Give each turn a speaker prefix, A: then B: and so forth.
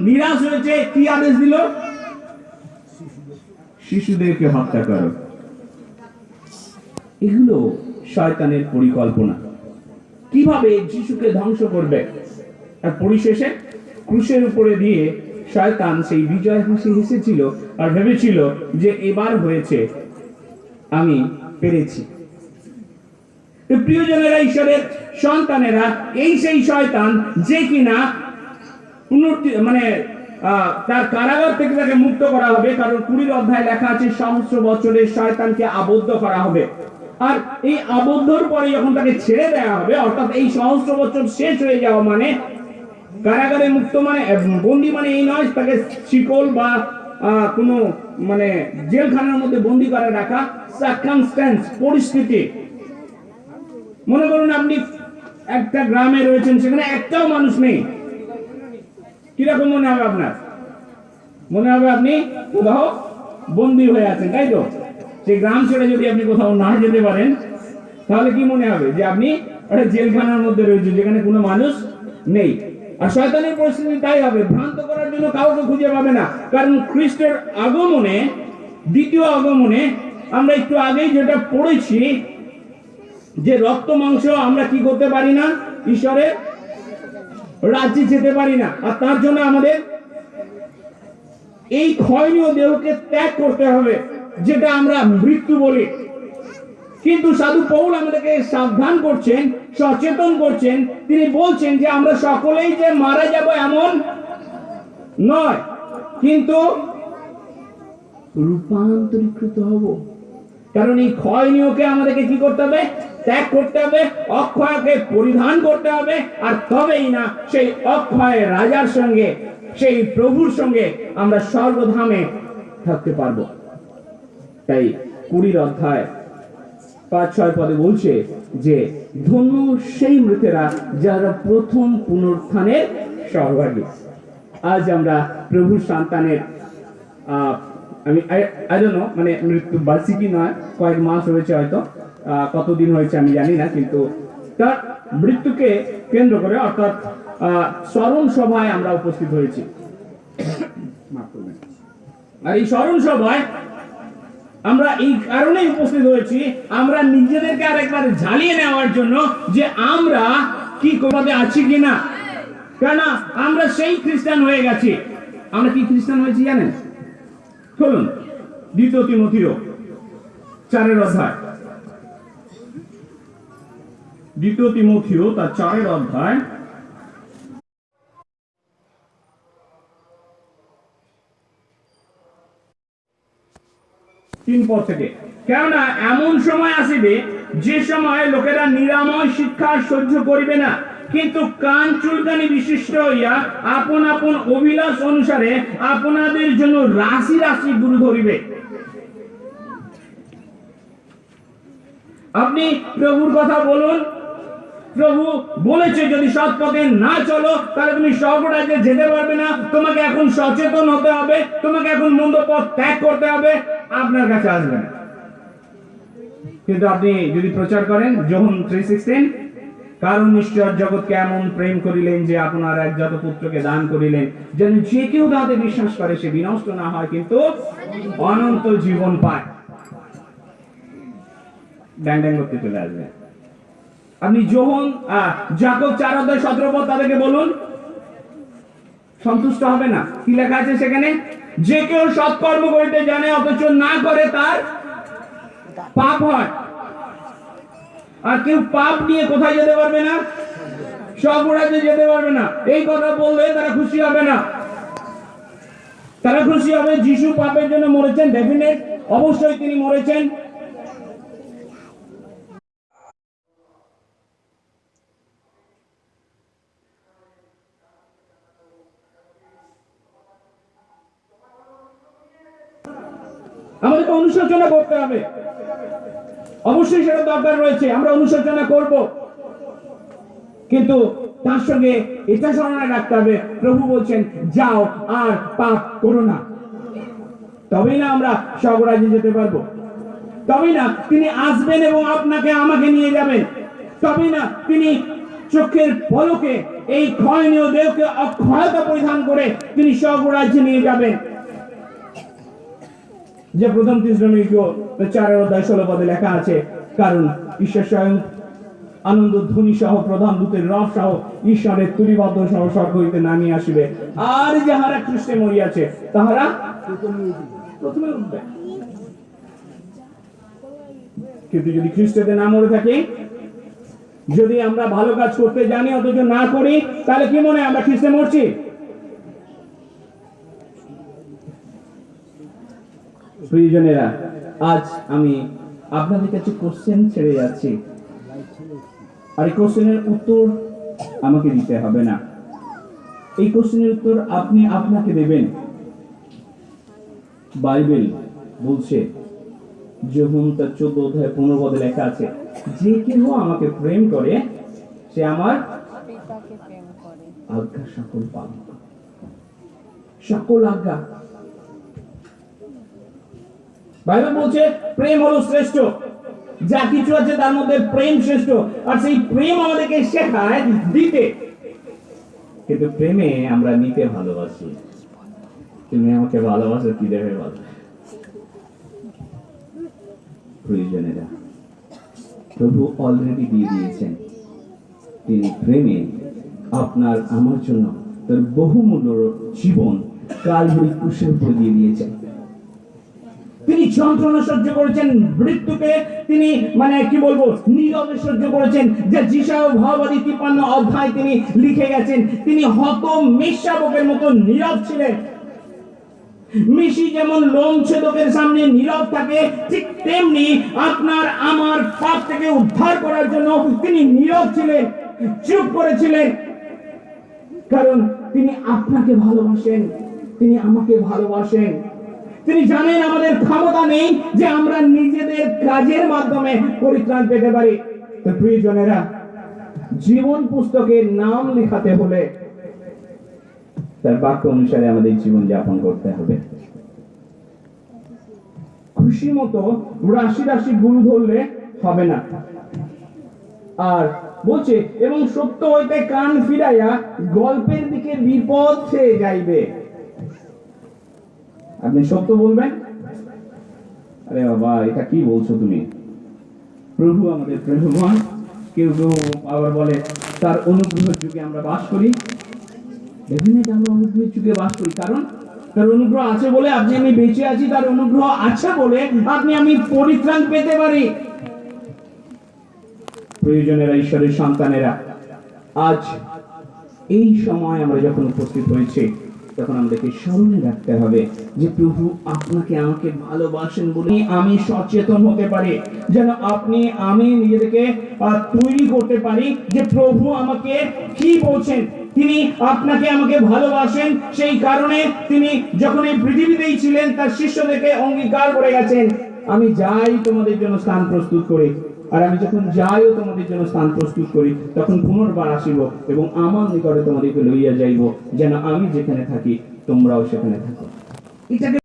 A: নিরাশ হয়েছে কি আদেশ দিল? শিশুদেরকে হত্যা করো। এগুলো শয়তানের পরিকল্পনা। কীভাবে যিশুকে ধ্বংস করবে? আর পরিশেষে ক্রুশের উপরে দিয়ে শয়তান সেই বিজয় হাসি হেসেছিল আর ভেবেছিল যে এবার হয়েছে আমি পেরেছি। প্রিয়জনেরা ঈশ্বরের সন্তানেরা এই সেই শয়তান যে কিনা পুনরুত্থি মানে তার কারাগার থেকে তাকে মুক্ত করা হবে, কারণ কুড়ির অধ্যায় লেখা আছে, সহস্র বছরের শয়তানকে আবদ্ধ করা হবে। আর এই আবদ্ধর পরে যখন তাকে ছেড়ে দেওয়া হবে, অর্থাৎ এই সহস্র বছর শেষ হয়ে যাওয়া মানে কারাগারে মুক্ত মানে বন্দি মানে এই নয়, তাকে শিকল বা কোনো মানে জেলখানার মধ্যে বন্দি করে রাখা সার্কামস্ট্যান্স পরিস্থিতি। মনে করুন আপনি একটা গ্রামে রয়েছেন, সেখানে একটাও মানুষ নেই। কীরকম মনে হবে আপনার? মনে হবে আপনি কোথাও বন্দী হয়ে আছেন, তাই তো? সেই গ্রাম ছেড়ে যদি আপনি কোথাও না যেতে পারেন, তাহলে কি মনে হবে যে আপনি একটা জেলখানার মধ্যে রয়েছেন, যেখানে কোনো মানুষ নেই? আর শয়তানের পরিস্থিতি তাই হবে, ভ্রান্ত করার জন্য কাউকে খুঁজে পাবে না। কারণ খ্রিস্টের আগমনে, দ্বিতীয় আগমনে আমরা একটু আগেই যেটা পড়েছি, যে রক্ত মাংস আমরা কি করতে পারি না? ঈশ্বরের রাজ্যে যেতে পারি না। আর তার জন্য আমাদের এই ক্ষয়নীয় দেহকে ত্যাগ করতে হবে, যেটা আমরা মৃত্যু বলি। কিন্তু সাধু পৌল আমাদেরকে সাবধান করছেন, সচেতন করছেন। তিনি বলছেন যে, আমরা সকলেই যে মারা যাব এমন নয়, কিন্তু রূপান্তরীকৃত হব। কারণ এই ক্ষয়নীয়কে আমাদেরকে কি করতে হবে? ত্যাগ করতে হবে, অক্ষয়কে পরিধান করতে হবে, আর তবেই না সেই অক্ষয় রাজার সঙ্গে, সেই প্রভুর সঙ্গে আমরা স্বর্গধামে থাকতে পারব। তাই কুড়ির অধ্যায় পাঁচ, ছয় পদে বলছে যে, ধন্য সেই মৃতেরা যারা প্রথম পুনরুত্থানের সহভাগী। আজ আমরা প্রভুর সন্তানের আমি আই মানে মৃত্যু বার্ষিকী নয়, কয়েক মাস হয়েছে হয়তো কতদিন হয়েছে আমি জানি না, কিন্তু তার মৃত্যুকে কেন্দ্র করে অর্থাৎ স্মরণ সভায় আমরা উপস্থিত হয়েছি। আর এই স্মরণ সভায় আমরা এই কারণেই উপস্থিত হয়েছি, আমরা নিজেদেরকে আর আরেকবার ঝালিয়ে নেওয়ার জন্য যে আমরা কি কোথাতে আছি কিনা। কেন আমরা সেই খ্রিস্টান হয়ে গেছি। আমরা কি খ্রিস্টান হয়েছি জানেন? চলুন, দ্বিতীয় তিমথিও চারের অধ্যায়। দ্বিতীয় তিমথিও তার চারের অধ্যায়। তিন পদ থেকে। কেননা, এমন সময় আসিবে যে সময় লোকেরা নিরাময় শিক্ষা সহ্য করিবে না। কিন্তু কান চুলকানি বিশিষ্ট হইয়া আপন আপন অভিলাষ অনুসারে আপনাদের জন্য রাশি রাশি গুরু ধরিবে। আপনি প্রভুর কথা বলুন। প্রভু বলেছে, যদি সৎ পথে না চলো, তাহলে তুমি স্বর্গরাজ্যে যেতে পারবে না। তোমাকে এখন সচেতন হতে হবে, তোমাকে এখন মন্দ পথ ত্যাগ করতে হবে। আপনার কাছে আসবে না। কিন্তু আপনি যদি প্রচার করেন, যখন থ্রি সিক্সটিন কারণ ঈশ্বর জগৎকে এমন প্রেম করিলেন যে আপনার একজাত পুত্রকে দান করিলেন। যেন যে কেউ তাতে বিশ্বাস করে, সে বিনষ্ট না হয়, কিন্তু অনন্ত জীবন পায়। ড্যাং করতে চলে আসবে। আপনি জাকব চার অধ্যায় সতেরো তাদেরকে বলুন, সন্তুষ্ট হবে না। কি লেখা আছে সেখানে? যে কেউ সৎকর্ম করিতে জানে, অথচ না করে তার পাপ হয়। আর কেউ পাপ নিয়ে কোথায় যেতে পারবে না? স্বর্গরাজ্যে যেতে পারবে না। এই কথা বললে তারা খুশি হবে না। তারা খুশি হবে যিশু পাপের জন্য মরেছেন ডেফিনেট অবশ্যই তিনি মরেছেন। আমাদেরকে অনুশোচনা করতে হবে। অবশ্যই সেটা দরকার রয়েছে, আমরা অনুশোচনা করব। কিন্তু তার সঙ্গে এটা স্মরণে রাখতে হবে, প্রভু বলছেন, যাও আর পাপ করো না। তবেই না আমরা স্বর্গরাজ্যে যেতে পারব। তবেই না তিনি আসবেন এবং আপনাকে আমাকে নিয়ে যাবেন। তবেই না তিনি চোখের পলকে এই ক্ষয়নীয় দেহকে অক্ষয়তা পরিধান করে তিনি স্বরাজ্যে নিয়ে যাবেন। যে প্রথম তিসরমিক চারের অধ্যায় ষোলো পদে লেখা আছে, কারণ ঈশ্বর স্বয়ং আনন্দ ধ্বনি সহ প্রধান দূতের রব সহ ঈশ্বরের তুলিবদ্ধ সহ স্বর্গ হইতে নামিয়ে আসিবে। আর যাহারা খ্রিস্টে মরিয়াছে, তাহারা প্রথমে উঠবে। কিন্তু যদি খ্রিস্টতে না মরে থাকি, যদি আমরা ভালো কাজ করতে জানি, অথচ না করি, তাহলে কি মনে আমরা খ্রিস্টে মরছি? প্রিয়জনেরা আজ আমি আপনাদের কাছে কোশ্চেন ছেড়ে যাচ্ছি। আর এই কোশ্চেনের উত্তর আমাকে দিতে হবে না। এই কোশ্চেনের উত্তর আপনি আপনাকে দেবেন। বাইবেল বলছে যখন তার চোদ্দ অধ্যায় পনেরো পদে লেখা আছে যে কেউ আমাকে প্রেম করে সে আমার আজ্ঞা সকল পালন। সকল আজ্ঞা। বাইবেল বলছে, প্রেম হলো শ্রেষ্ঠ। যা কিছু আছে তার মধ্যে প্রেম শ্রেষ্ঠ। আর সেই প্রেম আমাদেরকে শেখায় দিতে। কিন্তু প্রেমে আমরা নিতে ভালোবাসি। তুমি আমাকে ভালোবাসো, কি দেবে বলো? প্রয়োজনেরা, প্রভু অলরেডি দিয়ে দিয়েছেন। তিনি প্রেমে আপনার, আমার জন্য তার বহুমূল্য জীবন কালভরি ক্রুশের উপর দিয়ে দিয়েছেন। তিনি যন্ত্রণা সহ্য করেছেন, মৃত্যুকে তিনি মানে কি বলব, নীরবে সহ্য করেছেন। যা যিশাও ভাবাদী তিপ্পান্ন অধ্যায় তিনি লিখে গেছেন, তিনি হত মেষশাবকের মতো নীরব ছিলেন। মিশি যেমন লোম ছেদকের সামনে নীরব থাকে, ঠিক তেমনি আপনার আমার পাপ থেকে উদ্ধার করার জন্য তিনি নীরব ছিলেন, চুপ করেছিলেন। কারণ তিনি আপনাকে ভালোবাসেন, তিনি আমাকে ভালোবাসেন। তিনি জানেন আমাদের ক্ষমতা নেই যে আমরা নিজেদের কাজের মাধ্যমে পরিত্রাণ পেতে পারি। প্রিয়জনেরা, জীবন পুস্তকের নাম লেখাতে হলে তার বাক্য অনুসারে আমাদের জীবন যাপন করতে হবে। খুশি মতো রাশি রাশি গুরু ধরলে হবে না। আর বলছে, এবং সত্য হইতে কান ফিরাইয়া গল্পের দিকে বিপদ খেয়ে যাইবে। আপনি সত্য বলবেন? আরে বাবা, এটা কি বলছো তুমি? প্রভু আমাদের প্রভুমান কেউ কেউ আবার বলে, তার অনুগ্রহের যুগে আমরা বাস করি। আমরা অনুগ্রহের যুগে বাস করি? কারণ, তার অনুগ্রহ আছে বলে আপনি আমি বেঁচে আছি, তার অনুগ্রহ আছে বলে আপনি আমি পরিত্রাণ পেতে পারি। প্রয়োজনেরা, ঈশ্বরের সন্তানেরা, আজ এই সময় আমরা যখন উপস্থিত হয়েছে তখন আমাদেরকে স্মরণে রাখতে হবে যে প্রভু আপনাকে আমাকে ভালোবাসেন বলে আমি সচেতন হতে পারি। যেন আপনি, আমি নিজেদেরকে তৈরি করতে পারি যে প্রভু আমাকে কি বলছেন। তিনি আপনাকে আমাকে ভালোবাসেন, সেই কারণে তিনি যখন এই পৃথিবীতেই ছিলেন, তার শিষ্যদেরকে অঙ্গীকার করে গেছেন। আমি যাই তোমাদের জন্য স্থান প্রস্তুত করি। আর আমি যখন যাইও তোমাদের জন্য স্থান প্রস্তুত করি, তখন পুনর্বার আসিব এবং আমার নিকটে তোমাদেরকে লইয়া যাইব, যেন আমি যেখানে থাকি, তোমরাও সেখানে থাকো। এটাকে